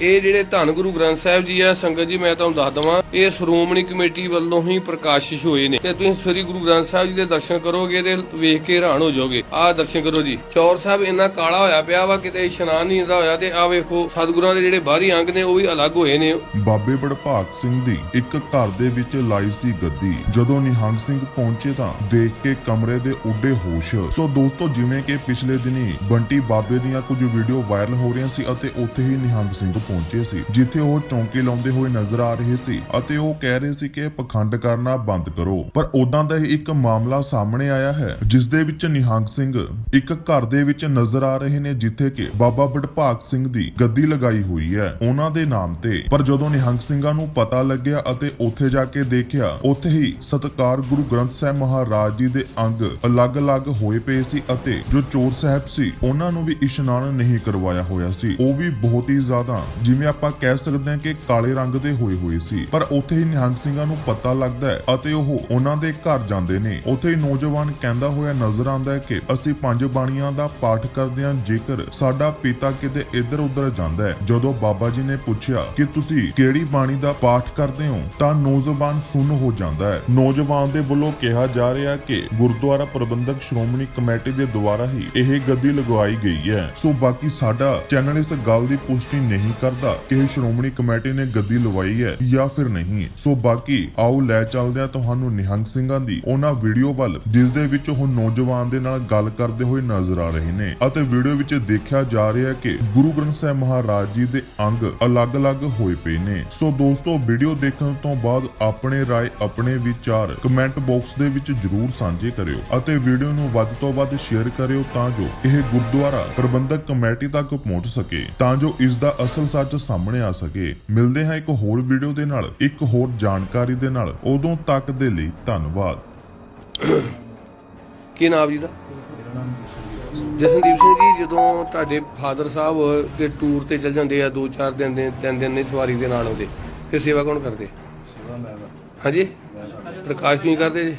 ਇਹ ਜਿਹੜੇ ਧੰਨ ਗੁਰੂ ਗ੍ਰੰਥ ਸਾਹਿਬ ਜੀ ਆ, ਸੰਗਤ ਜੀ, ਮੈਂ ਤੁਹਾਨੂੰ ਦੱਸ ਦਵਾਂ, ਇਹ ਸ਼੍ਰੋਮਣੀ ਕਮੇਟੀ ਵੱਲੋਂ ਹੀ ਪ੍ਰਕਾਸ਼ਿਸ਼ ਹੋਏ ਨੇ। ਤੇ ਤੁਸੀਂ ਸ੍ਰੀ ਗੁਰੂ ਗ੍ਰੰਥ ਸਾਹਿਬ ਜੀ ਦੇ ਦਰਸ਼ਨ ਕਰੋਗੇ ਤੇ ਵੇਖ ਕੇ ਹੈਰਾਨ ਹੋ ਜਾਓਗੇ। ਆਹ ਦਰਸ਼ਨ ਕਰੋ ਜੀ। ਚੌਰ ਸਾਹਿਬ ਇੰਨਾ ਕਾਲਾ ਹੋਇਆ ਪਿਆ ਵਾ, ਕਿਤੇ ਇਸ਼ਨਾਨ ਨਹੀਂ ਹੁੰਦਾ ਹੋਇਆ ਤੇ ਆਹ ਵੇਖੋ, ਸਤਿਗੁਰਾਂ ਦੇ ਜਿਹੜੇ ਬਾਹਰੀ ਅੰਗ ਨੇ, ਉਹ ਵੀ ਅਲੱਗ ਹੋਏ ਨੇ। ਬਾਬੇ ਬੜਭਾਗ ਸਿੰਘ ਦੀ ਇੱਕ ਘਰ ਦੇ ਵਿੱਚ ਲਾਈ ਸੀ ਗੱਦੀ। ਜਦੋਂ ਨਿਹੰਗ ਸਿੰਘ ਪਹੁੰਚੇ ਤਾਂ ਦੇਖ ਕੇ ਕਮਰੇ ਦੇ ਉੱਡੇ ਹੋਸ਼। ਸੋ ਦੋਸਤੋ, ਜਿਵੇਂ ਕਿ ਪਿਛਲੇ ਦਿਨੀ ਬੰਟੀ ਬਾਬੇ ਦੀਆਂ ਕੁਝ ਵੀਡੀਓ ਵਾਇਰਲ ਹੋ ਰਹੀਆਂ ਸੀ ਅਤੇ ਉੱਥੇ ਹੀ ਨਿਹੰਗ ਸਿੰਘ ਪਹੁੰਚੇ ਸੀ, ਜਿੱਥੇ ਉਹ ਚੌਂਕੀ ਲਾਉਂਦੇ ਹੋਏ ਨਜ਼ਰ ਆ ਰਹੇ ਸੀ ਅਤੇ ਉਹ ਕਹਿ ਰਹੇ ਸੀ ਕਿ ਪਖੰਡ ਕਰਨਾ ਬੰਦ ਕਰੋ। ਪਰ ਉਦਾਂ ਦਾ ਹੀ ਇੱਕ ਮਾਮਲਾ ਸਾਹਮਣੇ ਆਇਆ ਹੈ ਜਿਸ ਦੇ ਵਿੱਚ ਨਿਹੰਗ ਸਿੰਘ ਇੱਕ ਘਰ ਦੇ ਵਿੱਚ ਨਜ਼ਰ ਆ ਰਹੇ ਨੇ, ਜਿੱਥੇ ਕਿ ਬਾਬਾ ਬੜਭਾਗ ਸਿੰਘ ਦੀ ਗੱਦੀ ਲਗਾਈ ਹੋਈ ਹੈ, ਉਹਨਾਂ ਦੇ ਨਾਮ ਤੇ। ਪਰ ਜਦੋਂ ਨਿਹੰਗ ਸਿੰਘਾਂ ਨੂੰ ਪਤਾ ਲੱਗਿਆ ਅਤੇ ਉੱਥੇ ਜਾ ਕੇ ਦੇਖਿਆ, ਉੱਥੇ ਹੀ ਸਤਕਾਰ ਗੁਰੂ ਗ੍ਰੰਥ ਸਾਹਿਬ ਮਹਾਰਾਜ ਜੀ ਦੇ ਅੰਗ ਅਲੱਗ-ਅਲੱਗ ਹੋਏ ਪਏ ਸੀ ਅਤੇ ਜੋ ਚੋਰ ਸਾਹਿਬ ਸੀ, ਉਹਨਾਂ ਨੂੰ ਵੀ ਇਸ਼ਨਾਨ ਨਹੀਂ ਕਰਵਾਇਆ ਹੋਇਆ ਸੀ, ਉਹ ਵੀ ਬਹੁਤ ਹੀ ਜ਼ਿਆਦਾ ਜਿਵੇਂ ਆਪਾਂ ਕਹਿ ਸਕਦੇ ਹਾਂ ਕਿ ਕਾਲੇ ਰੰਗ ਦੇ ਹੋਏ ਹੋਏ ਸੀ, ਪਰ ਉੱਥੇ ਹੀ ਨਿਹੰਗ ਸਿੰਘਾਂ ਨੂੰ ਪਤਾ ਲੱਗਦਾ ਹੈ ਅਤੇ ਉਹ ਉਹਨਾਂ ਦੇ ਘਰ ਜਾਂਦੇ ਨੇ। ਉੱਥੇ ਨੌਜਵਾਨ ਕਹਿੰਦਾ ਹੋਇਆ ਨਜ਼ਰ ਆਉਂਦਾ ਹੈ ਕਿ ਅਸੀਂ ਪੰਜ ਬਾਣੀਆਂ ਦਾ ਪਾਠ ਕਰਦੇ ਹਾਂ, ਜੇਕਰ ਸਾਡਾ ਪਿਤਾ ਕਿਤੇ ਇੱਧਰ ਉੱਧਰ ਜਾਂਦਾ ਹੈ। ਜਦੋਂ ਬਾਬਾ ਜੀ ਨੇ ਪੁੱਛਿਆ ਕਿ ਤੁਸੀਂ ਕਿਹੜੀ ਬਾਣੀ ਦਾ ਪਾਠ ਕਰਦੇ ਹੋ, ਤਾਂ ਨੌਜਵਾਨ ਸੁੰਨ ਹੋ ਜਾਂਦਾ ਹੈ। ਨੌਜਵਾਨ ਦੇ ਵੱਲੋਂ ਕਿਹਾ ਜਾ ਰਿਹਾ ਕਿ ਗੁਰਦੁਆਰਾ ਪ੍ਰਬੰਧਕ ਸ਼੍ਰੋਮਣੀ ਕਮੇਟੀ ਦੇ ਦੁਆਰਾ ਹੀ ਇਹ ਗੱਦੀ ਲਗਵਾਈ ਗਈ ਹੈ। ਸੋ ਬਾਕੀ ਸਾਡਾ ਚੈਨਲ ਇਸ ਗੱਲ ਦੀ ਪੁਸ਼ਟੀ ਨਹੀਂ ਕਰਦਾ ਕਿ ਇਹ ਸ਼੍ਰੋਮਣੀ ਕਮੇਟੀ ਨੇ ਗੱਦੀ ਲਵਾਈ ਹੈ ਜਾਂ ਫਿਰ ਨਹੀਂ। ਸੋ ਬਾਕੀ ਆਓ ਲੈ ਚੱਲਦੇ ਹਾਂ ਤੁਹਾਨੂੰ ਨਿਹੰਗ ਸਿੰਘਾਂ ਦੀ। ਉਹਨਾਂ ਵੀਡੀਓ ਵੱਲ, ਜਿਸ ਦੇ ਵਿੱਚ ਉਹ ਨੌਜਵਾਨ ਦੇ ਨਾਲ ਗੱਲ ਕਰਦੇ ਹੋਏ ਨਜ਼ਰ ਆ ਰਹੇ ਨੇ। ਅਤੇ ਵੀਡੀਓ ਵਿੱਚ ਦੇਖਿਆ ਜਾ ਰਿਹਾ ਹੈ ਕਿ ਗੁਰੂ ਗ੍ਰੰਥ ਸਾਹਿਬ ਮਹਾਰਾਜ ਜੀ ਦੇ ਅੰਗ ਅਲੱਗ-ਅਲੱਗ ਹੋਏ ਪਏ ਨੇ। ਸੋ ਦੋਸਤੋ, ਵੀਡੀਓ ਦੇਖਣ ਤੋਂ ਬਾਅਦ ਆਪਣੇ ਰਾਏ, ਆਪਣੇ ਵਿਚਾਰ ਕਮੈਂਟ ਬਾਕਸ ਦੇ ਵਿੱਚ ਜਰੂਰ ਸਾਂਝੇ ਕਰਿਓ। ਅਤੇ ਵੀਡੀਓ ਨੂੰ ਵੱਧ ਤੋਂ ਵੱਧ ਸ਼ੇਅਰ ਕਰਿਓ ਤਾਂ ਜੋ ਇਹ ਗੁਰਦੁਆਰਾ ਪ੍ਰਬੰਧਕ ਕਮੇਟੀ ਤੱਕ ਪਹੁੰਚ ਸਕੇ। ਤਾਂ ਜੋ ਇਸ ਦਾ ਅਸਲ ਸੱਚ ਸਾਹਮਣੇ ਆ ਸਕੇ ਮਿਲਦੇ ਹਾਂ ਇੱਕ ਹੋਰ ਵੀਡੀਓ ਦੇ ਨਾਲ ਇੱਕ ਹੋਰ ਜਾਣਕਾਰੀ ਦੇ ਨਾਲ। ਉਦੋਂ ਤੱਕ ਦੇ ਲਈ ਧੰਨਵਾਦ। ਕੀ ਨਾਮ ਜੀ ਦਾ? ਜਸਨਦੀਪ ਸਿੰਘ ਜੀ ਜਦੋਂ ਤੁਹਾਡੇ ਫਾਦਰ ਸਾਹਿਬ ਕੇ ਟੂਰ ਤੇ ਚੱਲ ਜਾਂਦੇ ਆ ਦੋ ਚਾਰ ਦਿਨ ਦੇ ਤਿੰਨ ਦਿਨ ਦੀ ਸਵਾਰੀ ਦੇ ਨਾਲ ਆਉਂਦੇ ਫਿਰ ਸੇਵਾ ਕੌਣ ਕਰਦੇ? ਸੇਵਾ ਮੈਂ ਕਰ- ਹਾਂਜੀ? ਪ੍ਰਕਾਸ਼ ਤੁਸੀਂ ਕਰਦੇ ਜੀ?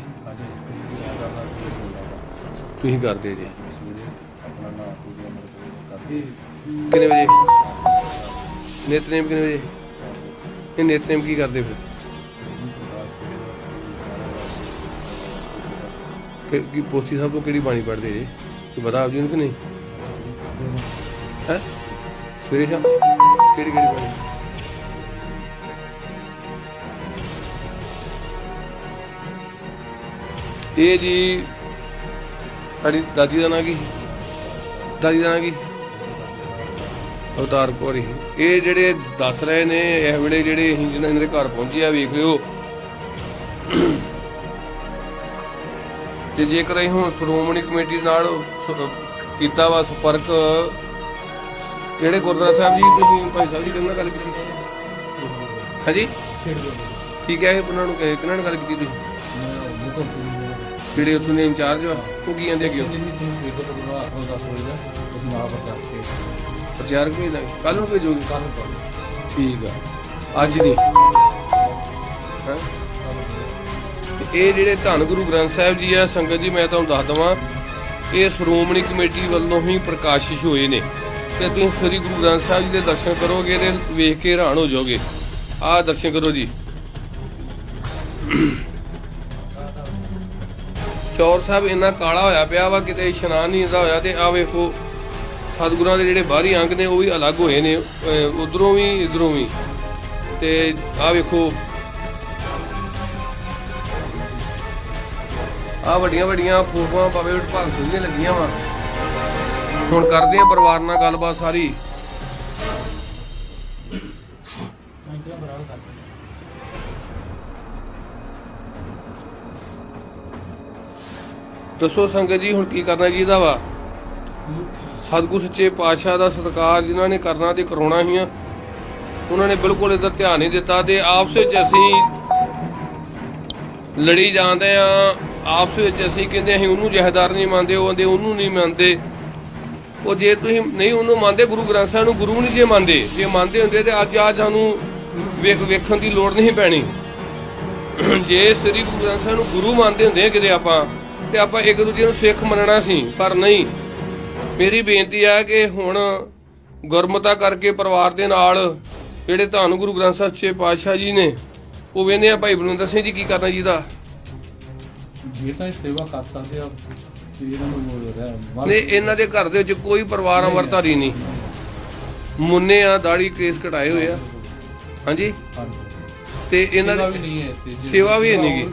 ਤੁਸੀਂ ਕਰਦੇ ਜੀ। ਕਿੰਨੇ ਵਜੇ? ਨਿਤਨੇਮ ਕਿੰਨੇ ਵਜੇ? ਇਹ ਨਿਤਨੇਮ ਕੀ ਕਰਦੇ ਫਿਰ? ਕਿ ਕੀ ਪੋਥੀ ਸਾਹਿਬ ਤੋਂ ਕਿਹੜੀ ਬਾਣੀ ਪੜ੍ਹਦੇ ਜੀ? ਕੀ ਪਤਾ ਆਪ ਜੀ ਨੂੰ ਕਿ ਨਹੀਂ? ਹੈ? ਸਵੇਰੇ ਸ਼ਾਮ ਕਿਹੜੀ ਕਿਹੜੀ ਬਾਣੀ? ਇਹ ਜੀ, ਸਾਡੀ ਦਾਦੀ ਦਾ ਨਾਂ ਕੀ? ਦਾਦੀ ਦਾ ਨਾਂ ਕੀ? ਅਵਤਾਰ ਕੌਰ ਇਹ ਜਿਹੜੇ ਦੱਸ ਰਹੇ ਨੇ ਇਸ ਵੇਲੇ ਜਿਹੜੇ ਅਸੀਂ ਜਿਹਨਾਂ ਇਹਨਾਂ ਦੇ ਘਰ ਪਹੁੰਚੇ ਆ, ਵੇਖ ਲਿਓ। ਤੇ ਜੇਕਰ ਅਸੀਂ ਹੁਣ ਸ਼੍ਰੋਮਣੀ ਕਮੇਟੀ ਨਾਲ ਕੀਤਾ ਵਾ ਸੰਪਰਕ, ਕਿਹੜੇ ਗੁਰਦੁਆਰਾ ਸਾਹਿਬ ਜੀ? ਤੁਸੀਂ ਭਾਈ ਸਾਹਿਬ ਜੀ ਕਿਹਨਾਂ ਗੱਲ ਕੀਤੀ ਹਾਂਜੀ? ਠੀਕ ਹੈ, ਉਹਨਾਂ ਨੂੰ ਕਿਹਨਾਂ ਨਾਲ ਗੱਲ ਕੀਤੀ ਤੁਸੀਂ? ਜਿਹੜੇ ਉੱਥੋਂ ਦੇ ਇੰਚਾਰਜ ਆ ਉਹ ਕੀ ਕਹਿੰਦੇ ਕਿ ਪ੍ਰਚਾਰਕ ਵੀ ਦਾ ਕੱਲ ਨੂੰ ਭੇਜੋਗੇ? ਠੀਕ ਆ। ਅੱਜ ਨਹੀਂ ਹੈਂ? ਇਹ ਜਿਹੜੇ ਧੰਨ ਗੁਰੂ ਗ੍ਰੰਥ ਸਾਹਿਬ ਜੀ ਆ ਸੰਗਤ ਜੀ ਮੈਂ ਤੁਹਾਨੂੰ ਦੱਸ ਦਵਾਂ ਇਹ ਸ਼੍ਰੋਮਣੀ ਕਮੇਟੀ ਵੱਲੋਂ ਹੀ ਪ੍ਰਕਾਸ਼ਿਸ਼ ਹੋਏ ਨੇ। ਤੇ ਤੁਸੀਂ ਸ੍ਰੀ ਗੁਰੂ ਗ੍ਰੰਥ ਸਾਹਿਬ ਜੀ ਦੇ ਦਰਸ਼ਨ ਕਰੋਗੇ ਤੇ ਵੇਖ ਕੇ ਹੈਰਾਨ ਹੋ ਜਾਓਗੇ। ਆਹ ਦਰਸ਼ਨ ਕਰੋ ਜੀ। ਚੌਰ ਸਾਹਿਬ ਇੰਨਾ ਕਾਲਾ ਹੋਇਆ ਪਿਆ ਵਾ ਕਿਤੇ ਇਸ਼ਨਾਨ ਨਹੀਂ ਹੁੰਦਾ ਹੋਇਆ ਤੇ ਆ ਵੇਖੋ। ਸਤਿਗੁਰਾਂ ਦੇ ਜਿਹੜੇ ਬਾਹਰੀ ਅੰਗ ਨੇ, ਉਹ ਵੀ ਅਲੱਗ ਹੋਏ ਨੇ ਉਧਰੋਂ ਵੀ, ਇਧਰੋਂ ਵੀ। ਤੇ ਆਹ ਵੇਖੋ। ਆ ਵੱਡੀਆਂ ਵੱਡੀਆਂ ਫੋਟੋਆਂ ਭਾਵੇਂ ਵਿਭਾਗ ਸਿੰਘ ਦੀਆਂ ਲੱਗੀਆਂ ਵਾ। ਹੁਣ ਕਰਦੇ ਆ ਪਰਿਵਾਰ ਨਾਲ ਗੱਲਬਾਤ ਸਾਰੀ। ਦੱਸੋ ਸੰਗਤ ਜੀ, ਹੁਣ ਕੀ ਕਰਨਾ ਚਾਹੀਦਾ ਵਾ? ਸਤਿਗੁਰ ਸੱਚੇ ਪਾਤਸ਼ਾਹ ਦਾ ਸਤਿਕਾਰ ਜਿਨ੍ਹਾਂ ਨੇ ਕਰਨਾ ਤੇ ਕਰਾਉਣਾ ਹੀ ਆ, ਉਹਨਾਂ ਨੇ ਬਿਲਕੁਲ ਇਧਰ ਧਿਆਨ ਨਹੀਂ ਦਿੱਤਾ ਤੇ ਆਪਸ ਵਿੱਚ ਅਸੀਂ ਲੜੀ ਜਾਂਦੇ ਆ, ਆਪਸ ਵਿੱਚ ਅਸੀਂ ਕਹਿੰਦੇ ਅਸੀਂ ਉਹਨੂੰ ਜਹਦਾਰ ਨਹੀਂ ਮੰਨਦੇ, ਉਹ ਕਹਿੰਦੇ ਉਹਨੂੰ ਨਹੀਂ ਮੰਨਦੇ। ਉਹ ਜੇ ਤੁਸੀਂ ਨਹੀਂ ਉਹਨੂੰ ਮੰਨਦੇ, ਗੁਰੂ ਗ੍ਰੰਥ ਸਾਹਿਬ ਨੂੰ ਗੁਰੂ ਨਹੀਂ ਜੇ ਮੰਨਦੇ ਜੇ ਮੰਨਦੇ ਹੁੰਦੇ ਤੇ ਅੱਜ ਆ ਸਾਨੂੰ ਵੇਖ, ਵੇਖਣ ਦੀ ਲੋੜ ਨਹੀਂ ਪੈਣੀ। ਜੇ ਸ੍ਰੀ ਗੁਰੂ ਗ੍ਰੰਥ ਸਾਹਿਬ ਨੂੰ ਗੁਰੂ ਮੰਨਦੇ ਹੁੰਦੇ ਕਿਤੇ ਆਪਾਂ, ਤੇ ਆਪਾਂ ਇੱਕ ਦੂਜੇ ਨੂੰ ਸਿੱਖ ਮੰਨਣਾ ਸੀ, ਪਰ ਨਹੀਂ। ਮੇਰੀ ਬੇਨਤੀ ਆ ਕਿ ਹੁਣ ਗੁਰਮਤਾ ਕਰਕੇ ਪਰਿਵਾਰ ਦੇ ਨਾਲ ਜਿਹੜੇ ਧੰਨ ਗੁਰੂ ਗ੍ਰੰਥ ਸਾਹਿਬ ਛੇ ਪਾਤਸ਼ਾਹ ਜੀ ਨੇ ਉਹ ਵੇਖਦੇ ਆ ਭਾਈ ਬਲਵਿੰਦਰ ਸਿੰਘ ਜੀ ਕੀ ਕਰਨਾ ਜੀ ਦਾ। ਜੇ ਤਾਂ ਇਹ ਸੇਵਾ ਕਰ ਸਕਦੇ ਆ ਤੇ ਇਹਨਾਂ ਨੂੰ ਬੋਲ ਰਿਹਾ। ਨੇ ਇਹਨਾਂ ਦੇ ਘਰ ਦੇ ਵਿੱਚ ਕੋਈ ਪਰਿਵਾਰ ਅੰਮ੍ਰਿਤਧਾਰੀ ਨਹੀਂ। ਮੁੰਨੇ ਆ ਦਾੜੀ ਕੇਸ ਕਟਾਏ ਹੋਏ ਆ। ਹਾਂਜੀ? ਤੇ ਇਹਨਾਂ ਸੇਵਾ ਦੇ ਵੀ ਨਹੀਂ ਹੈ ਸੇਵਾ ਵੀ ਇੰਨੀ ਗੀ।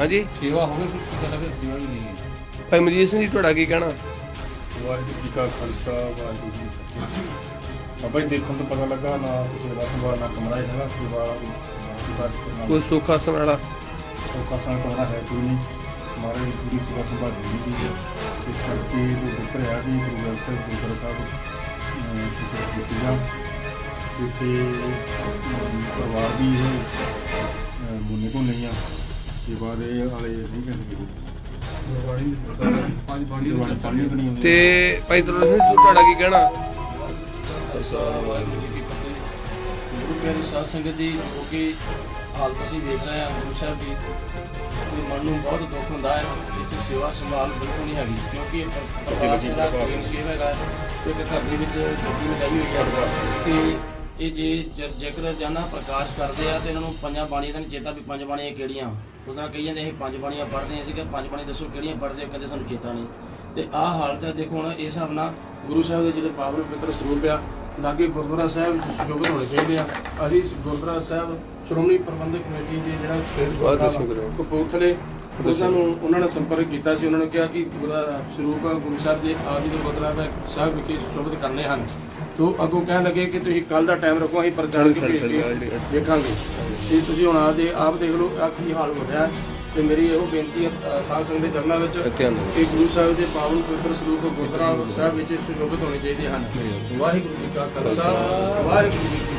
ਹਾਂਜੀ? ਸੇਵਾ ਹੋਵੇ ਫਿਰ ਸੇਵਾ ਵੀ ਨਹੀਂ ਹੈ। ਭਾਈ ਮਜੀਦ ਸਿੰਘ ਜੀ ਤੁਹਾਡਾ ਕੀ ਕਹਿਣਾ? ਵਾਹਿਗੁਰੂ ਜੀ ਕਾ ਖਾਲਸਾ ਵਾਹਿਗੁਰੂ ਜੀ ਕੀ ਫਤਿਹ। ਬਾਬਾ ਜੀ ਦੇਖਣ ਤੋਂ ਪਤਾ ਲੱਗਾ ਨਾ ਕਮਰਾ ਹੀ ਹੈਗਾ ਕੋਈ ਸੁੱਖ ਆਸਣ ਵਾਲਾ ਉਹ ਕਸਣ ਕਮਰਾ ਹੈ ਕੋਈ ਨਹੀਂ। ਮਾਰੇ ਪੂਰੀ ਸੇਵਾ ਸੰਭਾਲ ਦੀ ਹੈ। ਇਸ ਕਰਕੇ ਉਹ ਬਿਹਤਰ ਹੈ ਕਿ ਗੁਰੂ ਗ੍ਰੰਥ ਸਾਹਿਬ ਜੀ ਗੁਰੂ ਸਾਹਿਬ ਸਿੱਖਿਆ ਕੀਤੀ ਜਾ ਅਮ, ਪਰਿਵਾਰ ਵੀ ਇਹ ਮੁੰਨੇ ਕੋ ਨਹੀਂ ਆ। ਸੇਵਾ ਦੇ ਵਾਲੇ ਨਹੀਂ ਕਹਿੰਦੇ ਤੇ ਭਾਈ ਤਰੁਣ ਸਿੰਘ ਤੁਹਾਡਾ ਕੀ ਕਹਿਣਾ? ਵਾਹਿਗੁਰੂ ਜੀ ਕੀ ਫਤਿਹ। ਗੁਰੂ ਪਿਆਰੀ ਸਾਧ ਸੰਗਤ ਜੀ ਜੋ ਕਿ ਹਾਲਤ ਅਸੀਂ ਦੇਖ ਰਹੇ ਹਾਂ, ਗੁਰੂ ਸਾਹਿਬ ਦੀ ਤੇ ਮਨ ਨੂੰ ਬਹੁਤ ਦੁੱਖ ਹੁੰਦਾ ਹੈ, ਇੱਥੇ ਸੇਵਾ ਸੰਭਾਲ ਬਿਲਕੁਲ ਨਹੀਂ ਹੈਗੀ, ਕਿਉਂਕਿ ਇਹ ਪਰ- ਪਰਿਵਾਰ ਕੋਈ ਸੇਵਾ ਹੈਗਾ ਤੇ ਘਰ ਦੇ ਵਿੱਚ ਜੋਗੀ ਲਗਾਈ ਹੋਈ ਹੈ। ਤੇ ਇਹ ਜੇ ਜੇਕਰ ਜਾਨਾ ਪ੍ਰਕਾਸ਼ ਕਰਦੇ ਆ, ਤੇ ਇਹਨਾਂ ਨੂੰ ਪੰਜਾਂ ਬਾਣੀਆਂ ਦਾ ਨਹੀਂ ਚੇਤਾ ਵੀ ਪੰਜ ਬਾਣੀਆਂ ਕਿਹੜੀਆਂ। ਉਸ ਤਰ੍ਹਾਂ ਕਹੀ ਜਾਂਦੇ ਇਹ ਪੰਜ ਬਾਣੀਆਂ ਪੜ੍ਹਦੇ ਹਾਂ ਅਸੀਂ ਕਿ ਪੰਜ ਬਾਣੀ ਦੱਸੋ ਕਿਹੜੀਆਂ ਪੜ੍ਹਦੇ ਹੋ ਕਹਿੰਦੇ ਸਾਨੂੰ ਚੇਤਾ ਨਹੀਂ। ਤੇ ਆਹ ਹਾਲਤ ਹੈ ਦੇਖੋ ਹੁਣ ਇਸ ਹਿਸਾਬ ਨਾਲ ਗੁਰੂ ਸਾਹਿਬ ਦੇ ਜਿਹੜੇ ਪਾਵਨ ਪਵਿੱਤਰ ਸਰੂਪ ਆ ਲਾਗੇ ਗੁਰਦੁਆਰਾ ਸਾਹਿਬ ਸੁਸ਼ੋਭਿਤ ਹੋਣੇ ਚਾਹੀਦੇ ਆ। ਅਸੀਂ ਗੁਰਦੁਆਰਾ ਸਾਹਿਬ ਸ਼੍ਰੋਮਣੀ ਪ੍ਰਬੰਧਕ ਕਮੇਟੀ ਦੇ ਜਿਹੜਾ ਬਹੁਤ ਗੁਰਦੁਆਰਾ ਹੈ। ਕਪੂਰਥਲੇ ਉਹਨਾਂ ਨੂੰ ਉਹਨਾਂ ਨੇ ਸੰਪਰਕ ਕੀਤਾ ਸੀ ਉਹਨਾਂ ਨੇ ਕਿਹਾ ਕਿ ਗੁਰੂ ਦਾ ਸਰੂਪ ਗੁਰੂ ਸਾਹਿਬ ਦੇ ਆਦਿ ਦੇ ਗੁਰਦੁਆਰਾ ਸਾਹਿਬ ਵਿਖੇ ਸੁਸ਼ੋਭਿਤ ਕਰਨੇ ਹਨ। ਤੋਂ ਅੱਗੋਂ ਕਹਿਣ ਲੱਗੇ ਕਿ ਤੁਸੀਂ ਕੱਲ ਦਾ ਟਾਈਮ ਰੱਖੋ ਅਸੀਂ ਪਰਚਾ ਲਿਖ ਕੇ ਦੇਖਾਂਗੇ। ਤੇ ਤੁਸੀਂ ਹੁਣ ਆਪਦੇ ਆਪ ਦੇਖ ਲਓ ਆ ਕੀ ਹਾਲ ਹੋ ਰਿਹਾ ਹੈ। ਤੇ ਮੇਰੀ ਇਹੋ ਬੇਨਤੀ ਹੈ ਅ, ਸਾਧ ਸੰਗਤ ਦੇ ਚਰਨਾਂ ਵਿੱਚ। ਕਿ ਗੁਰੂ ਸਾਹਿਬ ਦੇ ਪਾਵਨ ਪਵਿੱਤਰ ਸਰੂਪ ਗੁਰਦੁਆਰਾ ਸਾਹਿਬ ਵਿੱਚ ਸੁਸ਼ੋਭਿਤ ਹੋਣੇ ਚਾਹੀਦੇ ਹਨ ਵਾਹਿਗੁਰੂ ਜੀ ਕਾ ਖਾਲਸਾ ਵਾਹਿਗੁਰੂ ਜੀ ਕੀ